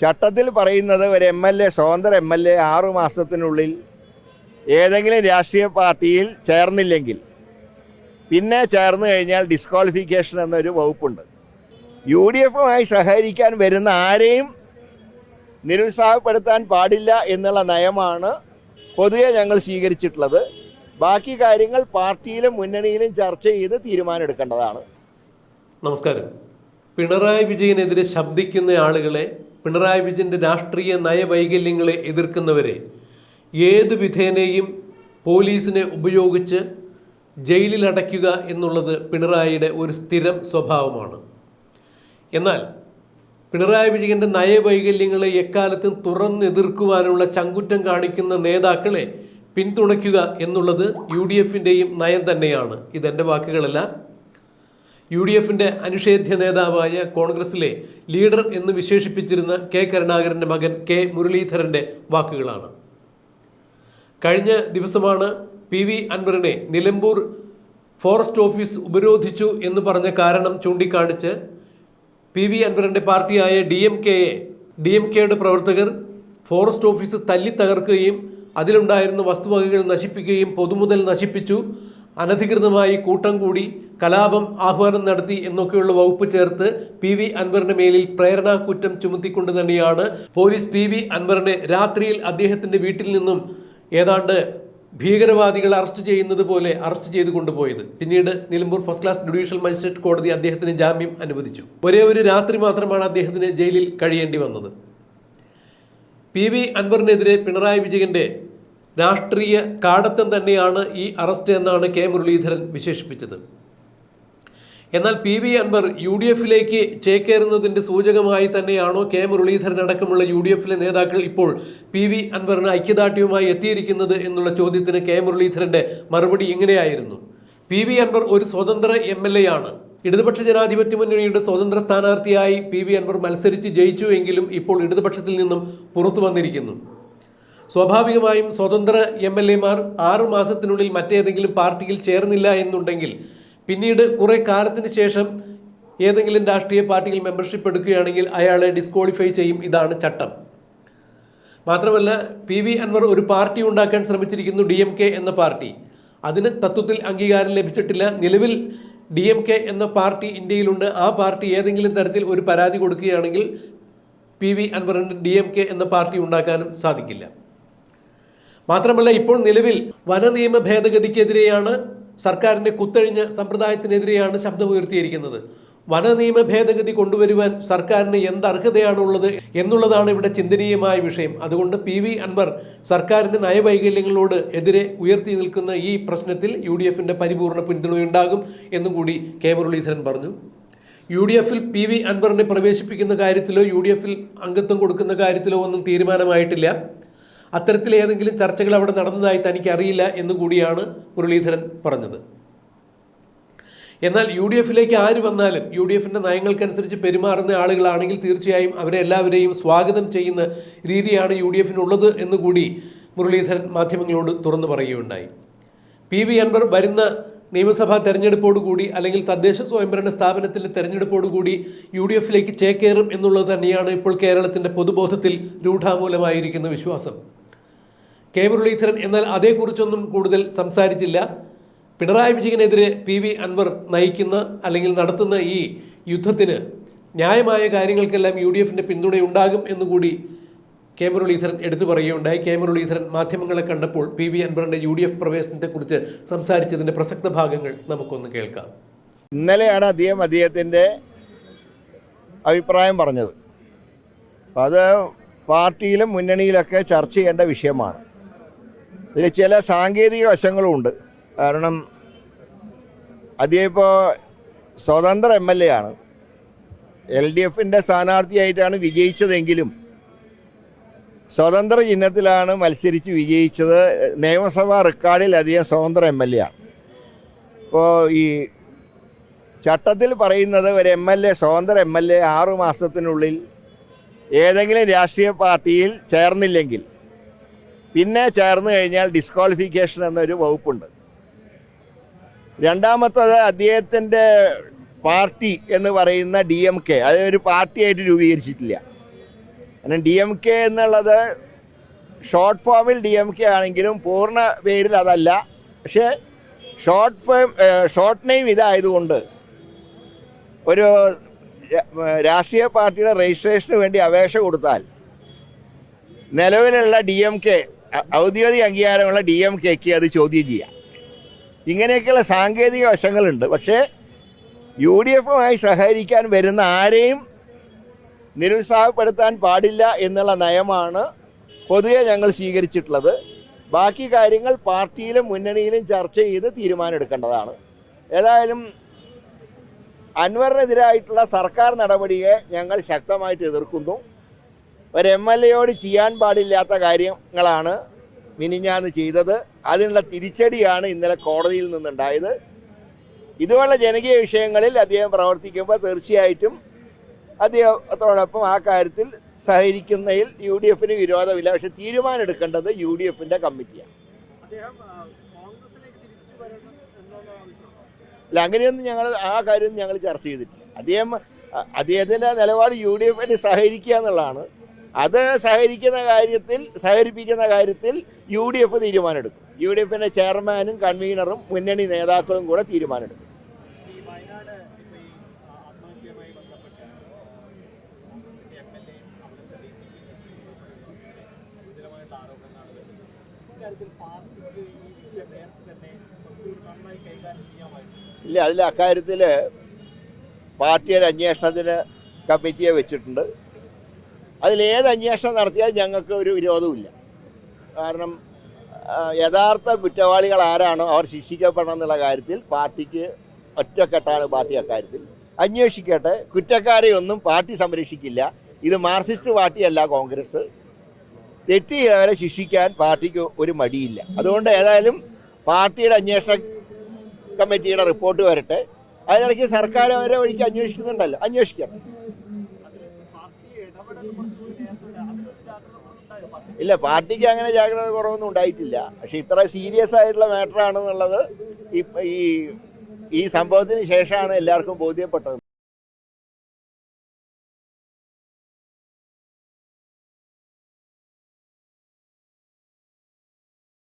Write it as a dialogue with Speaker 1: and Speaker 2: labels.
Speaker 1: ചട്ടത്തിൽ പറയുന്നത് ഒരു M L A സ്വതന്ത്ര എം എൽ എ ആറു മാസത്തിനുള്ളിൽ ഏതെങ്കിലും രാഷ്ട്രീയ പാർട്ടിയിൽ ചേർന്നില്ലെങ്കിൽ പിന്നെ ചേർന്ന് കഴിഞ്ഞാൽ ഡിസ്ക്വാളിഫിക്കേഷൻ എന്നൊരു വകുപ്പുണ്ട്. യു ഡി എഫുമായി സഹകരിക്കാൻ വരുന്ന ആരെയും നിരുത്സാഹപ്പെടുത്താൻ പാടില്ല എന്നുള്ള നയമാണ് പൊതുവെ ഞങ്ങൾ സ്വീകരിച്ചിട്ടുള്ളത്. ബാക്കി കാര്യങ്ങൾ പാർട്ടിയിലും മുന്നണിയിലും ചർച്ച ചെയ്ത് തീരുമാനമെടുക്കേണ്ടതാണ്.
Speaker 2: നമസ്കാരം. പിണറായി വിജയനെതിരെ ശബ്ദിക്കുന്ന ആളുകളെ പിണറായി വിജയന്റെ രാഷ്ട്രീയ നയവൈകല്യങ്ങളെ എതിർക്കുന്നവരെ ഏതു വിധേനയും പോലീസിനെ ഉപയോഗിച്ച് ജയിലിൽ അടയ്ക്കുക എന്നുള്ളത് പിണറായിയുടെ ഒരു സ്ഥിരം സ്വഭാവമാണ്. എന്നാൽ പിണറായി വിജയന്റെ നയവൈകല്യങ്ങളെ എക്കാലത്തും തുറന്നെതിർക്കുവാനുള്ള ചങ്കുറ്റം കാണിക്കുന്ന നേതാക്കളെ പിന്തുണയ്ക്കുക എന്നുള്ളത് യു ഡി എഫിന്റെയും നയം തന്നെയാണ്. ഇതെന്റെ വാക്കുകളല്ല. യു ഡി എഫിന്റെ അനിഷേധ്യ നേതാവായ കോൺഗ്രസിലെ ലീഡർ എന്ന് വിശേഷിപ്പിച്ചിരുന്ന കെ കരുണാകരന്റെ മകൻ കെ മുരളീധരന്റെ വാക്കുകളാണ്. കഴിഞ്ഞ ദിവസമാണ് പി വി അൻവറിനെ നിലമ്പൂർ ഫോറസ്റ്റ് ഓഫീസ് ഉപരോധിച്ചു എന്ന് പറഞ്ഞ കാരണം ചൂണ്ടിക്കാണിച്ച് പി വി അൻവറിന്റെ പാർട്ടിയായ ഡി എം കെയെ ഡി എം കെയുടെ പ്രവർത്തകർ ഫോറസ്റ്റ് ഓഫീസ് തല്ലി തകർക്കുകയും അതിലുണ്ടായിരുന്ന വസ്തുവകകൾ നശിപ്പിക്കുകയും പൊതുമുതൽ നശിപ്പിച്ചു. അനധികൃതമായി കൂട്ടം കൂടി കലാപം ആഹ്വാനം നടത്തി എന്നൊക്കെയുള്ള വകുപ്പ് ചേർത്ത് പി വി അൻവറിന്റെ മേലിൽ പ്രേരണാ കുറ്റം ചുമത്തിക്കൊണ്ട് തന്നെയാണ് പോലീസ് പി വി അൻവറിനെ രാത്രിയിൽ അദ്ദേഹത്തിന്റെ വീട്ടിൽ നിന്നും ഏതാണ്ട് ഭീകരവാദികൾ അറസ്റ്റ് ചെയ്യുന്നത് പോലെ അറസ്റ്റ് ചെയ്ത് കൊണ്ടുപോയത്. പിന്നീട് Nilambur first class judicial magistrate കോടതി അദ്ദേഹത്തിന് ജാമ്യം അനുവദിച്ചു. ഒരേ ഒരു രാത്രി മാത്രമാണ് അദ്ദേഹത്തിന് ജയിലിൽ കഴിയേണ്ടി വന്നത്. പി വി അൻവറിനെതിരെ പിണറായി വിജയന്റെ രാഷ്ട്രീയ കാടത്തം തന്നെയാണ് ഈ അറസ്റ്റ് എന്നാണ് കെ മുരളീധരൻ വിശേഷിപ്പിച്ചത്. എന്നാൽ P V Anvar U D എഫിലേക്ക് ചേക്കേറുന്നതിന്റെ സൂചകമായി തന്നെയാണോ കെ മുരളീധരൻ അടക്കമുള്ള യു ഡി എഫിലെ നേതാക്കൾ ഇപ്പോൾ പി വി അൻവറിന് ഐക്യദാർഢ്യവുമായി എത്തിയിരിക്കുന്നത് എന്നുള്ള ചോദ്യത്തിന് കെ മുരളീധരന്റെ മറുപടി ഇങ്ങനെയായിരുന്നു. പി വി അൻവർ ഒരു സ്വതന്ത്ര എം എൽ എ ആണ്. ഇടതുപക്ഷ ജനാധിപത്യ മുന്നണിയുടെ സ്വതന്ത്ര സ്ഥാനാർത്ഥിയായി പി വി അൻവർ മത്സരിച്ച് ജയിച്ചുവെങ്കിലും ഇപ്പോൾ ഇടതുപക്ഷത്തിൽ നിന്നും പുറത്തു വന്നിരിക്കുന്നു. സ്വാഭാവികമായും സ്വതന്ത്ര എം എൽ എമാർ ആറു മാസത്തിനുള്ളിൽ മറ്റേതെങ്കിലും പാർട്ടിയിൽ ചേർന്നില്ല എന്നുണ്ടെങ്കിൽ പിന്നീട് കുറേ കാലത്തിന് ശേഷം ഏതെങ്കിലും രാഷ്ട്രീയ പാർട്ടിയിൽ മെമ്പർഷിപ്പ് എടുക്കുകയാണെങ്കിൽ അയാളെ ഡിസ്ക്വാളിഫൈ ചെയ്യും. ഇതാണ് ചട്ടം. മാത്രമല്ല പി വി അൻവർ ഒരു പാർട്ടി ഉണ്ടാക്കാൻ ശ്രമിച്ചിരിക്കുന്നു ഡി എം കെ എന്ന പാർട്ടി. അതിന് തത്വത്തിൽ അംഗീകാരം ലഭിച്ചിട്ടില്ല. നിലവിൽ ഡി എം കെ എന്ന പാർട്ടി ഇന്ത്യയിലുണ്ട്. ആ പാർട്ടി ഏതെങ്കിലും തരത്തിൽ ഒരു പരാതി കൊടുക്കുകയാണെങ്കിൽ പി വി അൻവറിന് ഡി എം കെ എന്ന പാർട്ടി ഉണ്ടാക്കാനും സാധിക്കില്ല. മാത്രമല്ല ഇപ്പോൾ നിലവിൽ വനനിയമ ഭേദഗതിക്കെതിരെയാണ് സർക്കാരിന്റെ കുത്തഴിഞ്ഞ സമ്പ്രദായത്തിനെതിരെയാണ് ശബ്ദമുയർത്തിയിരിക്കുന്നത് വനനിയമ ഭേദഗതി കൊണ്ടുവരുവാൻ സർക്കാരിന് എന്ത് അർഹതയാണുള്ളത് എന്നുള്ളതാണ് ഇവിടെ ചിന്തനീയമായ വിഷയം. അതുകൊണ്ട് പി വി അൻവർ സർക്കാരിന്റെ നയവൈകല്യങ്ങളോട് എതിരെ ഉയർത്തി നിൽക്കുന്ന ഈ പ്രശ്നത്തിൽ യു ഡി എഫിന്റെ പരിപൂർണ പിന്തുണയുണ്ടാകും എന്നും കൂടി കെ മുരളീധരൻ പറഞ്ഞു. യു ഡി എഫിൽ പി വി അൻവറിനെ പ്രവേശിപ്പിക്കുന്ന കാര്യത്തിലോ യു ഡി എഫിൽ അംഗത്വം കൊടുക്കുന്ന കാര്യത്തിലോ ഒന്നും തീരുമാനമായിട്ടില്ല. അത്തരത്തിൽ ഏതെങ്കിലും ചർച്ചകൾ അവിടെ നടന്നതായി തനിക്ക് അറിയില്ല എന്ന് കൂടിയാണ് മുരളീധരൻ പറഞ്ഞത്. എന്നാൽ യു ഡി എഫിലേക്ക് ആര് വന്നാലും യു ഡി എഫിന്റെ നയങ്ങൾക്കനുസരിച്ച് പെരുമാറുന്ന ആളുകളാണെങ്കിൽ തീർച്ചയായും അവരെ എല്ലാവരെയും സ്വാഗതം ചെയ്യുന്ന രീതിയാണ് യു ഡി എഫിനുള്ളത് എന്നുകൂടി മുരളീധരൻ മാധ്യമങ്ങളോട് തുറന്നു പറയുകയുണ്ടായി. പി വി അൻവർ വരുന്ന നിയമസഭാ തെരഞ്ഞെടുപ്പോടുകൂടി അല്ലെങ്കിൽ തദ്ദേശ സ്വയംഭരണ സ്ഥാപനത്തിന്റെ തെരഞ്ഞെടുപ്പോടുകൂടി യു ഡി എഫിലേക്ക് ചേക്കേറും എന്നുള്ളത് തന്നെയാണ് ഇപ്പോൾ കേരളത്തിന്റെ പൊതുബോധത്തിൽ രൂഢാമൂലമായിരിക്കുന്ന വിശ്വാസം. കെ മുരളീധരൻ എന്നാൽ അതേക്കുറിച്ചൊന്നും കൂടുതൽ സംസാരിച്ചില്ല. പിണറായി വിജയനെതിരെ പി വി അൻവർ നയിക്കുന്ന അല്ലെങ്കിൽ നടത്തുന്ന ഈ യുദ്ധത്തിന് ന്യായമായ കാര്യങ്ങൾക്കെല്ലാം യു ഡി എഫിന്റെ പിന്തുണയുണ്ടാകും എന്നുകൂടി കെ മുരളീധരൻ എടുത്തു പറയുകയുണ്ടായി. കെ മുരളീധരൻ മാധ്യമങ്ങളെ കണ്ടപ്പോൾ പി വി അൻവറിന്റെ യു ഡി എഫ് പ്രവേശനത്തെക്കുറിച്ച് സംസാരിച്ചതിന്റെ പ്രസക്ത ഭാഗങ്ങൾ നമുക്കൊന്ന് കേൾക്കാം.
Speaker 1: ഇന്നലെയാണ് അദ്ദേഹം അദ്ദേഹത്തിന്റെ അഭിപ്രായം പറഞ്ഞത്. അത് പാർട്ടിയിലും മുന്നണിയിലൊക്കെ ചർച്ച ചെയ്യേണ്ട വിഷയമാണ്. ഇതിൽ ചില സാങ്കേതിക വശങ്ങളുമുണ്ട് കാരണം അദ്ദേഹം സ്വതന്ത്ര എം എൽ എ ആണ്. എൽ ഡി എഫിന്റെ സ്ഥാനാർത്ഥിയായിട്ടാണ് വിജയിച്ചതെങ്കിലും സ്വതന്ത്ര ചിഹ്നത്തിലാണ് മത്സരിച്ച് വിജയിച്ചത്. നിയമസഭാ റെക്കോർഡിൽ അധികം സ്വതന്ത്ര എം എൽ എ ആണ്. ഇപ്പോൾ ഈ ചട്ടത്തിൽ പറയുന്നത് ഒരു എം എൽ എ സ്വതന്ത്ര എം എൽ എ ആറു മാസത്തിനുള്ളിൽ ഏതെങ്കിലും രാഷ്ട്രീയ പാർട്ടിയിൽ ചേർന്നില്ലെങ്കിൽ പിന്നെ ചേർന്ന് കഴിഞ്ഞാൽ ഡിസ്ക്വാളിഫിക്കേഷൻ എന്നൊരു വകുപ്പുണ്ട്. രണ്ടാമത്തത് അദ്ദേഹത്തിന്റെ പാർട്ടി എന്ന് പറയുന്ന ഡി എം കെ അത് ഒരു പാർട്ടിയായിട്ട് രൂപീകരിച്ചിട്ടില്ല. കാരണം ഡി എം കെ എന്നുള്ളത് ഷോർട്ട് ഫോമിൽ ഡി എം കെ ആണെങ്കിലും പൂർണ പേരിൽ അതല്ല. പക്ഷേ ഷോർട്ട് ഫോം ഷോർട്ട് നെയിം ഇതായതുകൊണ്ട് ഒരു രാഷ്ട്രീയ പാർട്ടിയുടെ രജിസ്ട്രേഷന് വേണ്ടി അപേക്ഷ കൊടുത്താൽ നിലവിലുള്ള ഡി എം കെ ഔദ്യോഗിക അംഗീകാരമുള്ള ഡി എം കെക്ക് അത് ചോദ്യം ചെയ്യാം. ഇങ്ങനെയൊക്കെയുള്ള സാങ്കേതിക വശങ്ങളുണ്ട്. പക്ഷേ യു ഡി എഫുമായി സഹകരിക്കാൻ വരുന്ന ആരെയും നിരുത്സാഹപ്പെടുത്താൻ പാടില്ല എന്നുള്ള നയമാണ് പൊതുവെ ഞങ്ങൾ സ്വീകരിച്ചിട്ടുള്ളത്. ബാക്കി കാര്യങ്ങൾ പാർട്ടിയിലും മുന്നണിയിലും ചർച്ച ചെയ്ത് തീരുമാനമെടുക്കേണ്ടതാണ്. ഏതായാലും അൻവറിനെതിരായിട്ടുള്ള സർക്കാർ നടപടിയെ ഞങ്ങൾ ശക്തമായിട്ട് എതിർക്കുന്നു. ഒരു എം എൽ എയോട് ചെയ്യാൻ പാടില്ലാത്ത കാര്യങ്ങളാണ് മിനിഞ്ഞാന്ന് ചെയ്തത്. അതിനുള്ള തിരിച്ചടിയാണ് ഇന്നലെ കോടതിയിൽ നിന്നുണ്ടായത്. ഇതുപോലുള്ള ജനകീയ വിഷയങ്ങളിൽ അദ്ദേഹം പ്രവർത്തിക്കുമ്പോൾ തീർച്ചയായിട്ടും അദ്ദേഹത്തോടൊപ്പം ആ കാര്യത്തിൽ സഹകരിക്കുന്നതിൽ യു ഡി എഫിന് വിരോധമില്ല. പക്ഷെ തീരുമാനം എടുക്കേണ്ടത് യു ഡി എഫിന്റെ കമ്മിറ്റിയാണ്. അല്ല അങ്ങനെയൊന്നും ഞങ്ങൾ ആ കാര്യം ഞങ്ങൾ ചർച്ച ചെയ്തിട്ടില്ല. അദ്ദേഹം അദ്ദേഹത്തിന്റെ നിലപാട് യു ഡി എഫിന് സഹകരിക്കുക എന്നുള്ളതാണ്. അത് സഹകരിക്കുന്ന കാര്യത്തിൽ സഹകരിപ്പിക്കുന്ന കാര്യത്തിൽ യു ഡി എഫ് തീരുമാനമെടുക്കും. യു ഡി എഫിന്റെ ചെയർമാനും കൺവീനറും മുന്നണി നേതാക്കളും കൂടെ തീരുമാനമെടുക്കും. ഇല്ല അതിൽ അക്കാര്യത്തിൽ പാർട്ടിയുടെ അന്വേഷണത്തിന് കമ്മിറ്റിയെ വെച്ചിട്ടുണ്ട്. അതിലേത് അന്വേഷണം നടത്തിയാൽ ഞങ്ങൾക്ക് ഒരു വിരോധമില്ല കാരണം യഥാർത്ഥ കുറ്റവാളികൾ ആരാണോ അവർ ശിക്ഷിക്കപ്പെടണം എന്നുള്ള കാര്യത്തിൽ പാർട്ടിക്ക് ഒറ്റക്കെട്ടാണ് പാർട്ടി അക്കാര്യത്തിൽ. അന്വേഷിക്കട്ടെ കുറ്റക്കാരെ ഒന്നും പാർട്ടി സംരക്ഷിക്കില്ല. ഇത് മാർക്സിസ്റ്റ് പാർട്ടിയല്ല കോൺഗ്രസ്. തെറ്റ് ചെയ്തവരെ ശിക്ഷിക്കാൻ പാർട്ടിക്ക് ഒരു മടിയില്ല. അതുകൊണ്ട് ഏതായാലും പാർട്ടിയുടെ അന്വേഷണ കമ്മിറ്റിയുടെ റിപ്പോർട്ട് വരട്ടെ. അതിനിടയ്ക്ക് സർക്കാർ അവരെ വഴിക്ക് അന്വേഷിക്കുന്നുണ്ടല്ലോ. അന്വേഷിക്കണം
Speaker 3: അതിൽ പാർട്ടി ഇടപെടൽ കുറച്ചുകൂടി നേരത്തെ അതിലൊരു ജാഗ്രത ഉണ്ടായോ പാർട്ടി
Speaker 1: ഇല്ല പാർട്ടിക്ക് അങ്ങനെ ജാഗ്രത കുറവൊന്നും ഉണ്ടായിട്ടില്ല. പക്ഷെ ഇത്ര സീരിയസ് ആയിട്ടുള്ള മാറ്റർ ആണെന്നുള്ളത് ഈ ഈ സംഭവത്തിന് ശേഷമാണ് എല്ലാവർക്കും ബോധ്യപ്പെട്ടത്.